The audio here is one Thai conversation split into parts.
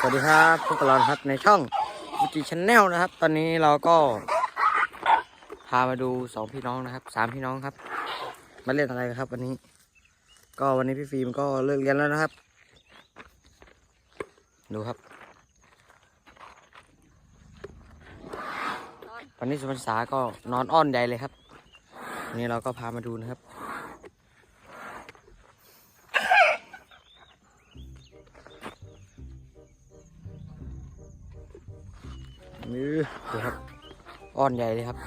สวัสดีครับพวกเราครับในช่องวิจิชแนลนะครับ ตอนนี้เราก็ พามาดูสองพี่น้องนะครับสามพี่น้องครับ มาเล่นอะไรครับ วันนี้ ก็วันนี้พี่ฟิล์มก็เลิกเรียนแล้วนะครับ ดูครับ วันนี้สุพรรษาก็นอนอ้อนใหญ่เลยครับวันนี้เราก็พามาดูนะครับ มือดูครับ อ้อนใหญ่เลยครับ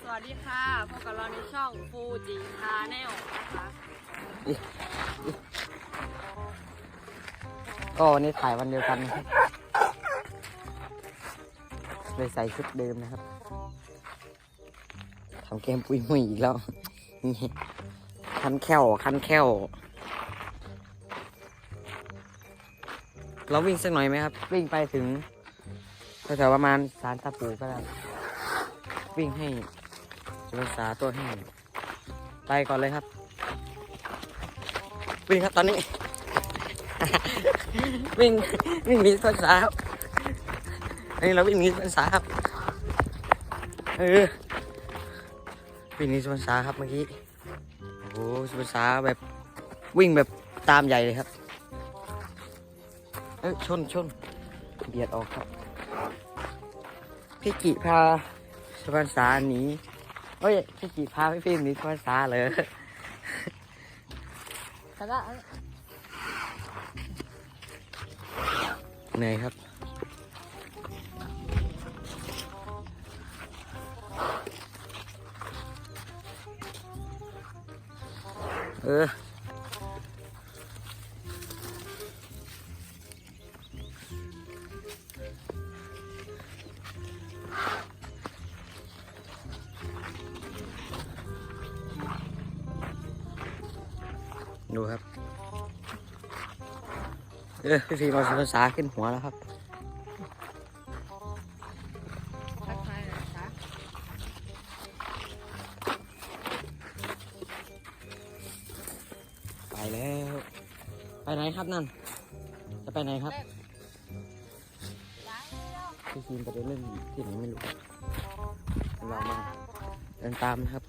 สวัสดีค่ะพบกับเราในช่องฟูจิชาแนลนะคะ ก็วันนี้ถ่ายวันเดียวกันนะครับ เลยใส่ชุดเดิมนะครับทำเกมปุยมุยอีกแล้วนี่คันแค่วคันแค่วเราวิ่งสักหน่อยไหมครับ วิ่งไปถึงแถวๆประมาณสารตะปูก็ได้วิ่งให้จุลสาตัวให้ไปก่อนเลยครับ วิ่งครับตอนนี้ วิ่งวิ่งหนีภาษาครับ อันนี้เราวิ่งหนีภาษาครับ เออวิ่งหนีภาษาครับเมื่อกี้ โอ้โหภาษาแบบวิ่งแบบตามใหญ่เลยครับ เอ้ยชนชนเบียดออกครับ พี่กิพาสุพรรษาหนีเฮ้ยพี่กิพาพี่ฟิล์มหนีสุพรรษาเลยแล้วก็เหนื่อยครับ เออดูครับ เออพี่ฟีมเอาภาษาขึ้นหัวแล้วครับ แล้ว ไปไหนครับนั่น จะไปไหนครับพี่ฟิล์มไปเดินเล่นที่ไหนไม่รู้เรามาเดินตามนะครับ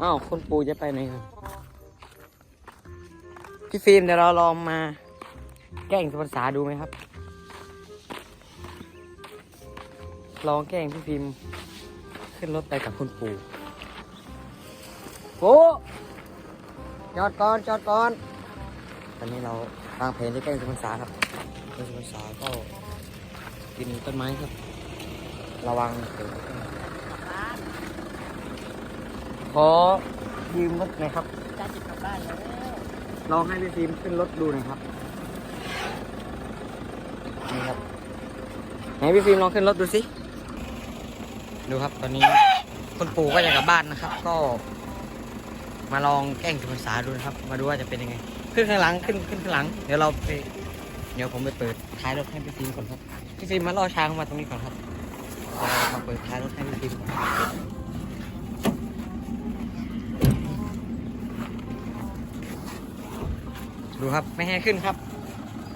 อ้าวคุณปูจะไปไหนครับ พี่ฟิล์มเดี๋ยวเราลองมา แกล้งสุพรรษาดูไหมครับ ลองแกล้งพี่ฟิล์มขึ้นรถไปกับคุณปู่ ปูจอดก่อนจอดก่อนตอนนี้เราวางแผนที่แกล้งสุพรรษาครับสุพรรษาก็กินต้นไม้ครับ ระวังเดี๋ยวบ้านขอยืมรถหน่อยครับจะจิบกลับบ้านแล้วลองให้พี่ฟิล์มขึ้นรถดูหน่อยครับนี่ครับไหนพี่ฟิล์มลองขึ้นรถดูสิดูครับตอนนี้คุณปู่ก็จะกลับบ้านนะครับ ก็ มาลองแกล้งสุพรรษาดูนะครับ มาดูว่าจะเป็นยังไง ขึ้นข้างหลังขึ้นขึ้นข้างหลัง เดี๋ยวเราไปเดี๋ยวผมไปเปิดท้ายรถให้พี่ฟิล์มก่อนครับพี่ฟิล์มมาล่อช้างมาตรงนี้ก่อนครับเรามาเปิดท้ายรถให้พี่ฟิล์มดูครับไม่ให้ขึ้นครับ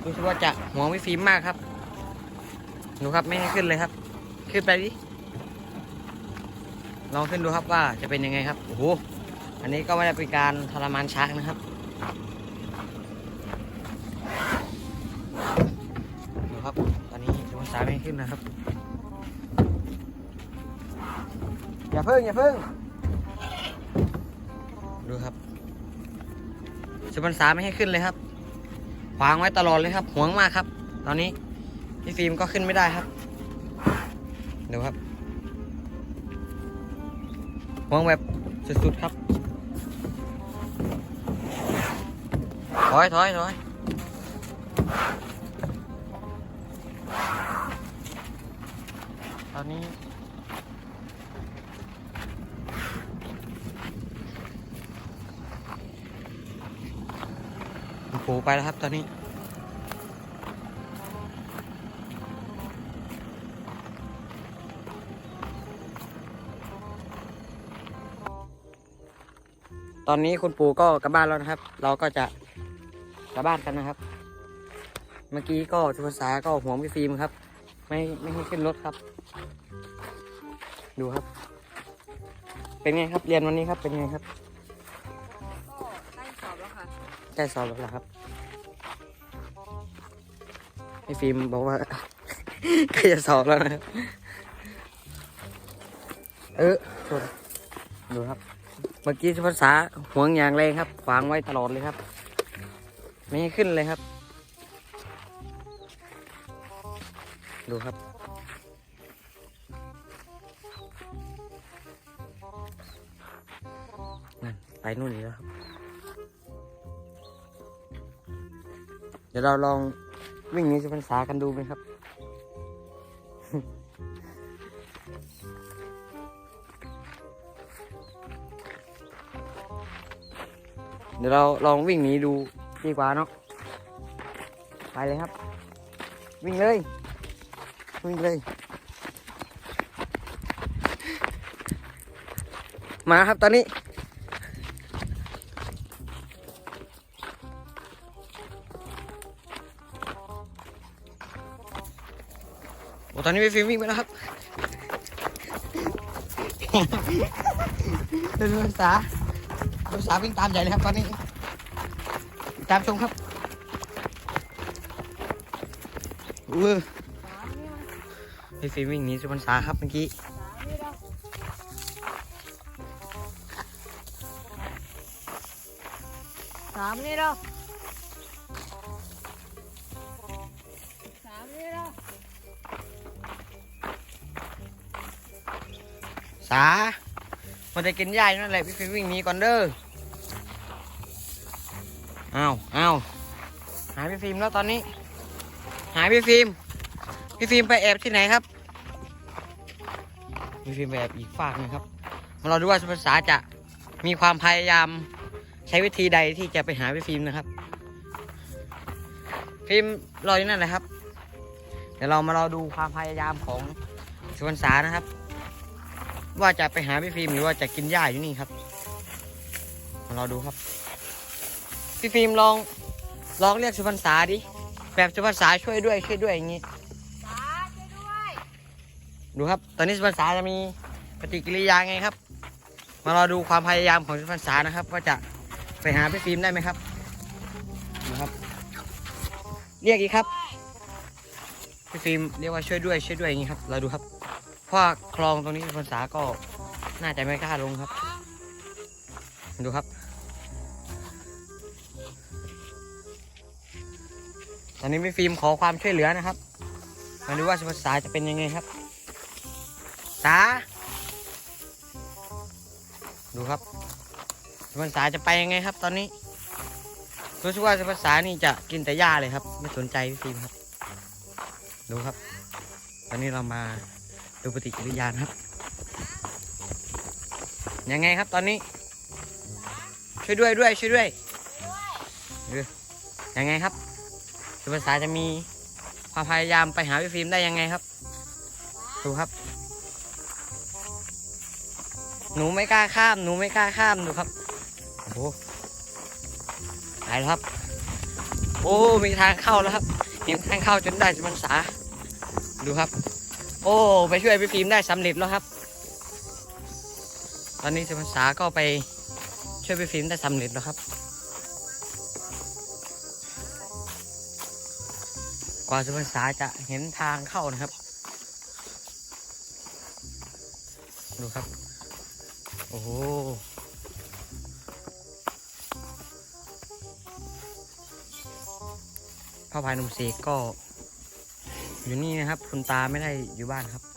รู้สึกว่าจะห่วงพี่ฟิล์มมากครับดูครับไม่ให้ขึ้นเลยครับ ขึ้นไปดิลองขึ้นดูครับว่าจะเป็นยังไงครับโอ้โห อันนี้ก็ไม่ได้เป็นการทรมานช้างนะครับดูครับ ตอนนี้ดวงสายไม่ขึ้นนะครับ อย่าเพิ่งอย่าเพิ่ง ดูครับสุพรรษาไม่ให้ขึ้นเลยครับ ขวางไว้ตลอดเลยครับห่วงมากครับ ตอนนี้พี่ฟิล์มก็ขึ้นไม่ได้ครับ ดูครับห่วงแบบสุดๆครับ ถอยถอยถอยตอนนี้ปู่ไปแล้วครับตอนนี้ตอนนี้คุณปู่ก็กลับบ้านแล้วนะครับ เราก็จะ กลับบ้านกันนะครับ เมื่อกี้ก็ทุกภาษาก็ห่วงพี่ฟิล์มครับ ไม่ไม่ให้ขึ้นรถครับ ดูครับ เป็นไงครับเรียนวันนี้ครับเป็นไงครับก็ใกล้สอบแล้วค่ะใกล้สอบแล้วเหรอครับพี่ฟิล์มบอกว่า ใกล้จะสอบแล้วนะครับเออโทษดูครับ เมื่อกี้ภาษาห่วงอย่างแรงครับขวางไว้ตลอดเลยครับ ไม่ขึ้นเลยครับ ดูครับ นั่น ไปนู่นอีกแล้วครับ เดี๋ยวเราลองวิ่งนี้สุพรรษากันดูไหมครับ เดี๋ยวเราลองวิ่งนี้ดู ดีกว่าเนาะไปเลยครับ วิ่งเลย วิ่งเลย มาครับตอนนี้โอ้ตอนนี้ไปฟิล์มวิ่งไปแล้วครับเป็นภาษาภาษาวิ่งตามใหญ่เลยครับตอนนี้ ตามชมครับอือสามนี่มันพี่ฟิล์มวิ่งหนีสุพรรษาครับเมื่อกี้สามนี่เราสามนี่เราสามนี่เราสามันจะกินหญ้าอยู่นั่นแหละพี่ฟิล์มวิ่งหนีก่อนเด้อ อ้าวอ้าวหายพี่ฟิล์มแล้วตอนนี้ หายพี่ฟิล์มพี่ฟิล์มไปแอบที่ไหนครับพี่ฟิล์มไปแอบอีกฝากหนึงครับมาเราดูว่าสุภาษาจะมีความพยายามใช้วิธีใดที่จะไปหาพี่ฟิล์มนะครับ ฟิล์มรออยู่นั่นแหละครับ เดี๋ยวเรามารอดูความพยายามของสุพรรษานะครับ ว่าจะไปหาพี่ฟิล์มหรือว่าจะกินหญ้าอยู่นี่ครับมารอดูครับ พี่ฟิล์มลองลองเรียกสุพรรษาดิแบบสุพรรษาช่วยด้วยช่วยด้วยอย่างงี้สาช่วยด้วย ดูครับ ตอนนี้สุพรรษาจะมีปฏิกิริยาไงครับ มารอดูความพยายามของสุพรรษานะครับ ว่าจะไปหาพี่ฟิล์มได้ไหมครับดูครับ เรียกอีกครับพี่ฟิล์มเรียกว่าช่วยด้วยช่วยด้วยอย่างงี้ครับ เราดูครับเพราะว่าคลองตรงนี้สุพรรษาก็น่าจะไม่กล้าลงครับ ดูครับ ตอนนี้พี่ฟิล์มขอความช่วยเหลือนะครับ มาดูว่าสุภาษาจะเป็นยังไงครับ สา ดูครับสุภาษาจะไปยังไงครับ ตอนนี้ รู้สึกว่าสุภาษานี่จะกินแต่หญ้าเลยครับ ไม่สนใจพี่ฟิล์มครับ ดูครับ ตอนนี้เรามาดูปฏิกิริยานครับ ยังไงครับตอนนี้ ช่วยด้วยด้วยช่วยด้วยยังไงครับ ภาษาจะมีความพยายามไปหาพี่ฟิล์มได้ยังไงครับ ดูครับ หนูไม่กล้าข้าม หนูไม่กล้าข้ามดูครับ โอ้โหตายแล้วครับ โอ้ มีทางเข้าแล้วครับเห็นทางเข้าจนได้สุพรรษา ดูครับ โอ้ ไปช่วยพี่ฟิล์มได้สำเร็จแล้วครับ ตอนนี้สุพรรษาก็ไปช่วยพี่ฟิล์มได้สำเร็จแล้วครับ กว่าสุพรรษาจะเห็นทางเข้านะครับ ดูครับ โอ้โหพ่อพายนุ่มเสกก็ อยู่นี่นะครับ คุณตาไม่ได้อยู่บ้านครับ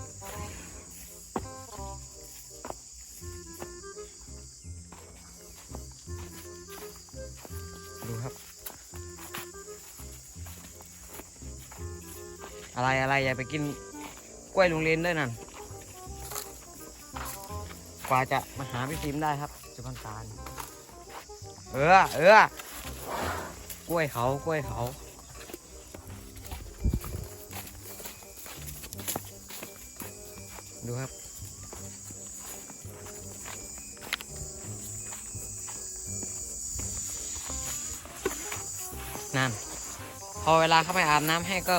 อะไรอะไรอย่าไปกินกล้วยลุงเลนด้วยนั่นกว่าจะมาหาพี่ฟิล์มได้ครับสุพรรณสารเออเออกล้วยเขากล้วยเขาดูครับ นั่น พอเวลาเข้าไปอาบน้ำให้ก็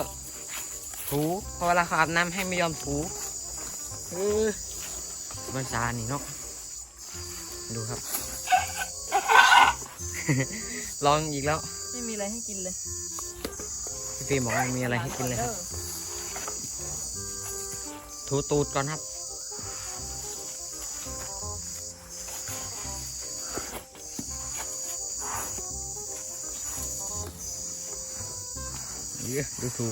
ถูพอเวลาเขาอาบน้ำให้ไม่ยอมถูเออมันสานี่เนาะดูครับ ลองอีกแล้ว ไม่มีอะไรให้กินเลยพี่ฟิล์มบอกว่ามีอะไรให้กินเลยครับ ถูตูดก่อนครับ เยอะดูถู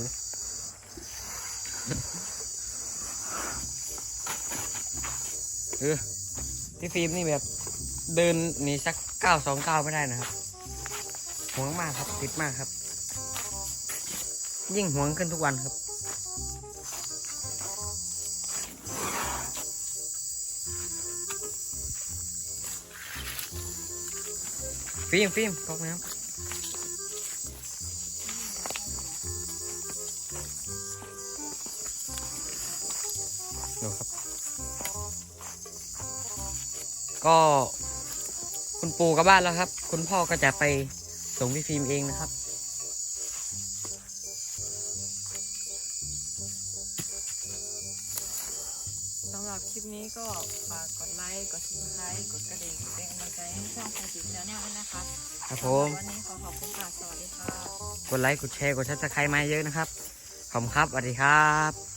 เออพี่ฟิล์มนี่แบบเดินหนีสักเก้าสองเก้าไม่ได้นะครับห่วงมากครับติดมากครับ ยิ่งห่วงขึ้นทุกวันครับฟิล์มฟิล์มก๊อกน้ำ ก็ คุณปู่กลับบ้านแล้วครับ คุณพ่อก็จะไปส่งพี่ฟิล์มเองนะครับ สำหรับคลิปนี้ก็ฝากกดไลค์ กด subscribe กดกระดิ่งเป็นกำลังใจให้ช่องฟูจิชาแนลด้วยนะคะครับผมวันนี้ขอขอบคุณค่ะ สวัสดีค่ะ กดไลค์ กดแชร์ กดชับสไครต์มาเยอะนะครับ ขอบคุณครับสวัสดีครับ